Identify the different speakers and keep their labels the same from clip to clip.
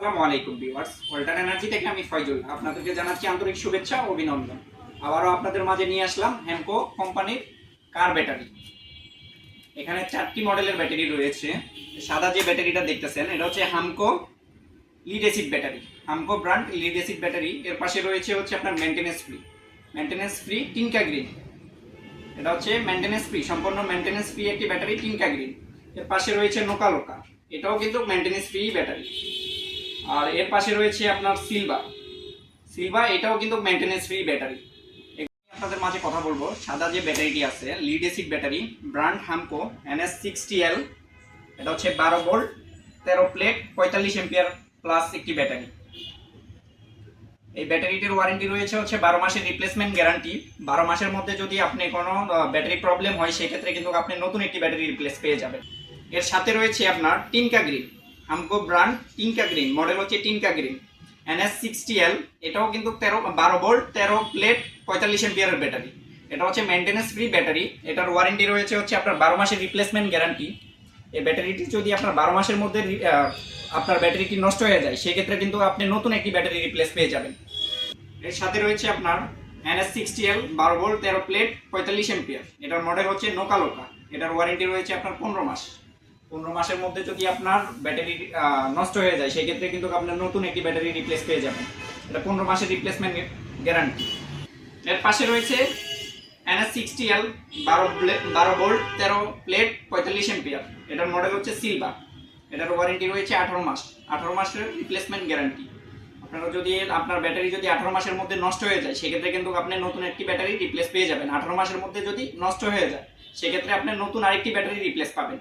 Speaker 1: আসসালামু আলাইকুম viewers. Walter energy থেকে আমি ফয়জুল। আপনাদেরকে জানাচ্ছি আন্তরিক শুভেচ্ছা, অভিনন্দন। আবারও আপনাদের মাঝে নিয়ে আসলাম হ্যামকো কোম্পানির কার ব্যাটারি। এখানে চারটি মডেলের ব্যাটারি রয়েছে। সাদা যে ব্যাটারিটা দেখতেছেন, এটা হচ্ছে Hamko lead battery. Hamko brand lead battery. এর পাশে রয়েছে হচ্ছে আপনার মেনটেনেন্স ফ্রি মেনটেনেন্স ফ্রি টিনকা গ্রিন এটা হচ্ছে মেনটেনেন্স ফ্রি সম্পূর্ণ মেনটেনেন্স ফ্রি একটি ব্যাটারি টিনকা গ্রিন এর পাশে রয়েছে নোকা লোকা এটাও কিন্তু মেনটেনেন্স ফ্রি ব্যাটারি। আর এর পাশে রয়েছে আপনার সিলভা সিলভা এটাও কিন্তু মেনটেনেন্স ফ্রি ব্যাটারি আপনাদের মাঝে কথা বলব। সাদা যে ব্যাটারিটি আছে lead acid battery brand Hamko NS sixty L এটা হচ্ছে বারো ভোল্ট তেরো প্লেট পঁয়তাল্লিশ এম্পিয়ার প্লাস একটি ব্যাটারি এই ব্যাটারিটির ওয়ারেন্টি রয়েছে হচ্ছে বারো মাসের রিপ্লেসমেন্ট গ্যারান্টি বারো মাসের মধ্যে যদি আপনি কোনো ব্যাটারি প্রবলেম হয়, সেক্ষেত্রে কিন্তু আপনি নতুন একটি ব্যাটারি রিপ্লেস পেয়ে যাবেন। এর সাথে রয়েছে আপনার টিনকা গ্রিন হামকো ব্র্যান্ড টিনকা গ্রিন মডেল হচ্ছে টিনকা গ্রিন এনএস সিক্সটি এল এটাও কিন্তু তেরো, বারো ভোল্ট তেরো প্লেট পঁয়তাল্লিশ এম্পিয়ারের ব্যাটারি এটা হচ্ছে মেনটেন্যান্স ফ্রি ব্যাটারি এটার ওয়ারেন্টি রয়েছে হচ্ছে আপনার বারো মাসের রিপ্লেসমেন্ট গ্যারান্টি এই ব্যাটারিটি যদি আপনার বারো মাসের মধ্যে আপনার ব্যাটারিটি নষ্ট হয়ে যায়, সেক্ষেত্রে কিন্তু আপনি নতুন একটি ব্যাটারি রিপ্লেস পেয়ে যাবেন। এর সাথে রয়েছে আপনার এনএস সিক্সটি এল বারো ভোল্ট তেরো প্লেট পঁয়তাল্লিশ এম্পিয়ার এটার মডেল হচ্ছে নোকা লোকা এটার ওয়ারেন্টি রয়েছে আপনার পনেরো মাস। পনেরো মাসের মধ্যে যদি আপনার ব্যাটারি নষ্ট হয়ে যায়, সেক্ষেত্রে কিন্তু আপনার নতুন একটি ব্যাটারি রিপ্লেস পেয়ে যাবেন। এটা পনেরো মাসের রিপ্লেসমেন্ট গ্যারান্টি এর পাশে রয়েছে এনএস সিক্সটি এল বারো বারো ভোল্ট তেরো প্লেট পঁয়তাল্লিশ এম্পিয়ার এটার মডেল হচ্ছে সিলভার এটার ওয়ারেন্টি রয়েছে আঠারো মাস। আঠারো মাসের রিপ্লেসমেন্ট গ্যারান্টি আপনারা যদি আপনার ব্যাটারি যদি আঠারো মাসের মধ্যে নষ্ট হয়ে যায়, সেক্ষেত্রে কিন্তু আপনি নতুন একটি ব্যাটারি রিপ্লেস পেয়ে যাবেন। আঠারো মাসের মধ্যে যদি নষ্ট হয়ে যায়, সেক্ষেত্রে আপনি নতুন আরেকটি ব্যাটারি রিপ্লেস পাবেন।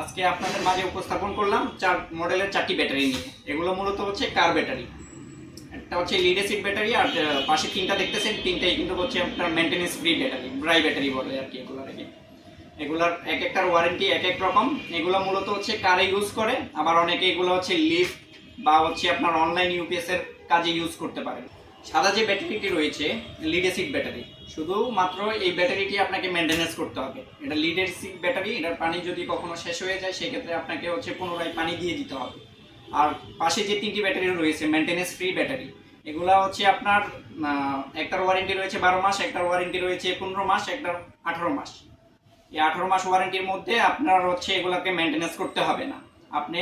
Speaker 1: আজকে আপনাদের মাঝে উপস্থাপন করলাম চার মডেলের চারটি ব্যাটারি নিয়ে। এগুলো মূলত হচ্ছে কার ব্যাটারি। একটা হচ্ছে লিড অ্যাসিড ব্যাটারি আর পাশে তিনটা দেখতেছেন, তিনটাই কিন্তু হচ্ছে আপনার maintenance free battery dry battery বলে আর কি এগুলো আর কি এগুলার এক একটার ওয়ারেন্টি এক এক রকম। এগুলো মূলত হচ্ছে কারে ইউজ করে, আবার অনেকে এগুলো হচ্ছে লিফট বা হচ্ছে আপনার অনলাইন ইউপিএস এর কাজে ইউজ করতে পারেন। সাদা যে ব্যাটারিটি রয়েছে লিড অ্যাসিড ব্যাটারি শুধুমাত্র এই ব্যাটারিটি আপনাকে মেনটেনেন্স করতে হবে। এটা লিড অ্যাসিড ব্যাটারি এটার পানি যদি কখনো শেষ হয়ে যায়, সেক্ষেত্রে আপনাকে হচ্ছে পুনরায় পানি দিয়ে দিতে হবে। আর পাশে যে তিনটি ব্যাটারি রয়েছে মেনটেনেন্স ফ্রি ব্যাটারি এগুলা হচ্ছে আপনার একটার ওয়ারেন্টি রয়েছে বারো মাস, একটার ওয়ারেন্টি রয়েছে পনেরো মাস, একটার আঠারো মাস। এই আঠারো মাস ওয়ারেন্টির মধ্যে আপনার হচ্ছে এগুলাকে মেনটেনেন্স করতে হবে না। আপনি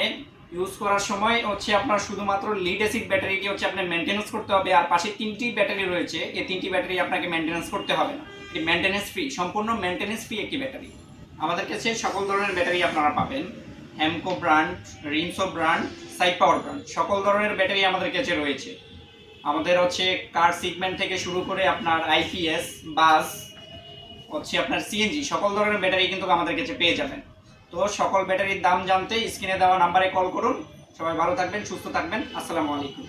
Speaker 1: ইউজ করার সময় হচ্ছে আপনার শুধুমাত্র লিড অ্যাসিড ব্যাটারিটি হচ্ছে আপনার মেনটেনেন্স করতে হবে, আর পাশে তিনটি ব্যাটারি রয়েছে, এই তিনটি ব্যাটারি আপনাকে মেনটেনেন্স করতে হবে না। এটি মেনটেনেন্স ফ্রি সম্পূর্ণ মেনটেনেন্স ফ্রি একটি ব্যাটারি আমাদের কাছে সকল ধরনের ব্যাটারি আপনারা পাবেন। Hamko brand Rinso brand side power brand সকল ধরনের ব্যাটারি আমাদের কাছে রয়েছে। আমাদের হচ্ছে কার সিগমেন্ট থেকে শুরু করে আপনার আইপিএস বাস হচ্ছে আপনার সিএনজি সকল ধরনের ব্যাটারি কিন্তু আমাদের কাছে পেয়ে যাবেন। তো সকল ব্যাটারির দাম জানতে স্ক্রিনে দেওয়া নাম্বারে কল করুন। সবাই ভালো থাকবেন, সুস্থ থাকবেন। আসসালামু আলাইকুম।